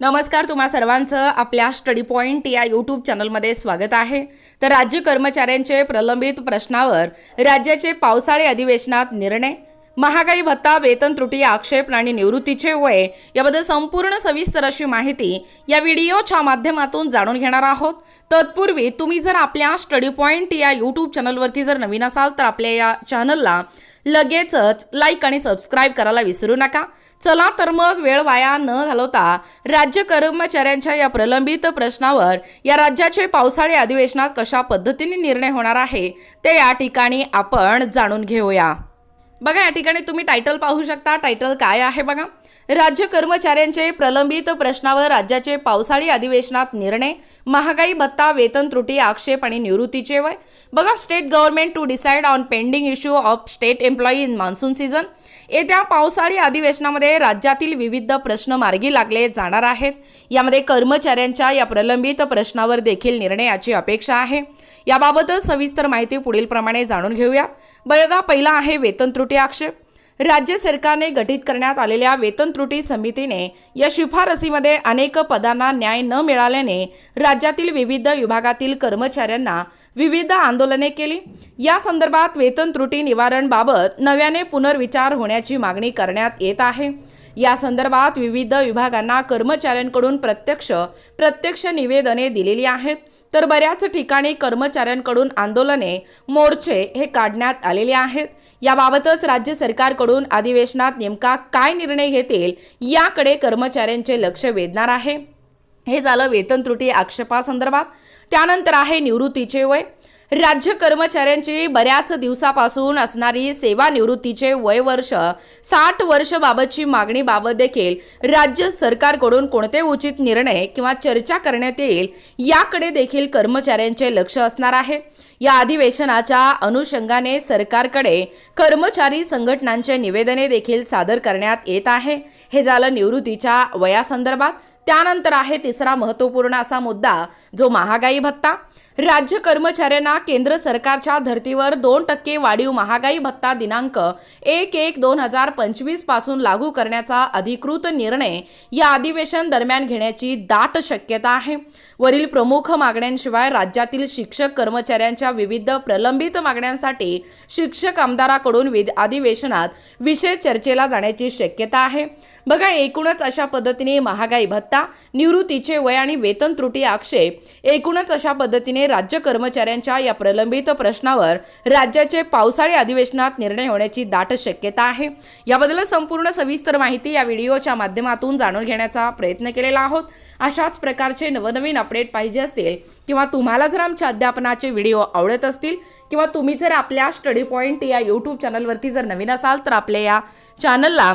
नमस्कार तुम्हा सर्वांचं आपल्या स्टडी पॉईंट या यूट्यूब चॅनलमध्ये स्वागत आहे. तर राज्य कर्मचाऱ्यांचे प्रलंबित प्रश्नावर राज्याचे पावसाळी अधिवेशनात निर्णय महागाई भत्ता वेतन त्रुटी आक्षेप आणि निवृत्तीचे वय याबद्दल संपूर्ण सविस्तर अशी माहिती या व्हिडिओच्या माध्यमातून जाणून घेणार आहोत. तत्पूर्वी तुम्ही जर आपल्या स्टडी पॉईंट या यूट्यूब चॅनलवरती जर नवीन असाल तर आपल्या या चॅनलला लगेचच लाईक आणि सबस्क्राईब करायला विसरू नका. चला तर मग वेळ वाया न घालवता राज्य कर्मचाऱ्यांच्या या प्रलंबित प्रश्नावर या राज्याचे पावसाळी अधिवेशनात कशा पद्धतीने निर्णय होणार आहे ते या ठिकाणी आपण जाणून घेऊया. बघा या ठिकाणी तुम्ही टायटल पाहू शकता. टायटल काय आहे बघा? राज्य कर्मचाऱ्यांचे प्रलंबित प्रश्नावर राज्याचे पावसाळी अधिवेशनात निर्णय महागाई भत्ता वेतन त्रुटी आक्षेप आणि निवृत्तीचे वय. बघा state government to decide on pending issue of state employee in monsoon season येत्या पावसाळी अधिवेशनामध्ये राज्यातील विविध प्रश्न मार्गी लागले जाणार आहेत. यामध्ये कर्मचाऱ्यांच्या या प्रलंबित प्रश्नावर देखील निर्णयाची अपेक्षा आहे. याबाबतच सविस्तर माहिती पुढील प्रमाणे जाणून घेऊया. बळगा पहिला आहे वेतन त्रुटी आक्षेप. राज्य सरकारने गठीत करण्यात आलेल्या वेतन त्रुटी समितीने या शिफारसीमध्ये अनेक पदांना न्याय न मिळाल्याने राज्यातील विविध विभागातील कर्मचाऱ्यांना विविध आंदोलने केली. या संदर्भात वेतन त्रुटी निवारणबाबत नव्याने पुनर्विचार होण्याची मागणी करण्यात येत आहे. या संदर्भात विविध विभागांना कर्मचाऱ्यांकडून प्रत्यक्ष प्रत्यक्ष निवेदने दिलेली आहेत. तर बऱ्याच ठिकाणी कर्मचाऱ्यांकडून आंदोलने मोर्चे हे काढण्यात आलेले आहेत. याबाबतच राज्य सरकारकडून अधिवेशनात नेमका काय निर्णय घेतील याकडे कर्मचाऱ्यांचे लक्ष वेधणार आहे. हे झालं वेतन त्रुटी आक्षेपासंदर्भात. त्यानंतर आहे निवृत्तीचे वय. राज्य कर्मचाऱ्यांची बऱ्याच दिवसापासून असणारी सेवानिवृत्तीचे वय वर्ष साठ वर्ष बाबतची मागणी बाबत देखील राज्य सरकारकडून कोणते उचित निर्णय किंवा चर्चा करण्यात येईल याकडे देखील कर्मचाऱ्यांचे लक्ष असणार आहे. या अधिवेशनाच्या अनुषंगाने सरकारकडे कर्मचारी संघटनांचे निवेदने देखील सादर करण्यात येत आहे. हे झालं निवृत्तीच्या वयासंदर्भात. त्यानंतर आहे तिसरा महत्त्वपूर्ण असा मुद्दा जो महागाई भत्ता. राज्य कर्मचाऱ्यांना केंद्र सरकारच्या धर्तीवर दोन टक्के वाढीव महागाई भत्ता दिनांक एक एक दोन हजार पंचवीसपासून लागू करण्याचा अधिकृत निर्णय या अधिवेशन दरम्यान घेण्याची दाट शक्यता आहे. वरील प्रमुख मागण्यांशिवाय राज्यातील शिक्षक कर्मचाऱ्यांच्या विविध प्रलंबित मागण्यांसाठी शिक्षक आमदाराकडून विध अधिवेशनात विषय चर्चेला जाण्याची शक्यता आहे. बघा एकूणच अशा पद्धतीने महागाई भत्ता निवृत्तीचे वय आणि वेतन त्रुटी आक्षेप एकूणच अशा पद्धतीने पद्धतीने राज्य कर्मचाऱ्यांच्या या प्रलंबित प्रश्नावर राज्याचे पावसाळी अधिवेशनात निर्णय होण्याची दाट शक्यता आहे. याबद्दल संपूर्ण सविस्तर माहिती या व्हिडिओच्या माध्यमातून जाणून घेण्याचा प्रयत्न केलेला आहोत. अशाच प्रकारचे नवनवीन अपडेट पाहिजे असतील किंवा तुम्हाला जर आमच्या अध्यापनाचे व्हिडिओ आवडत असतील किंवा तुम्ही जर आपल्या स्टडी पॉईंट या यूट्यूब चॅनलवरती जर नवीन असाल तर आपल्या या चॅनलला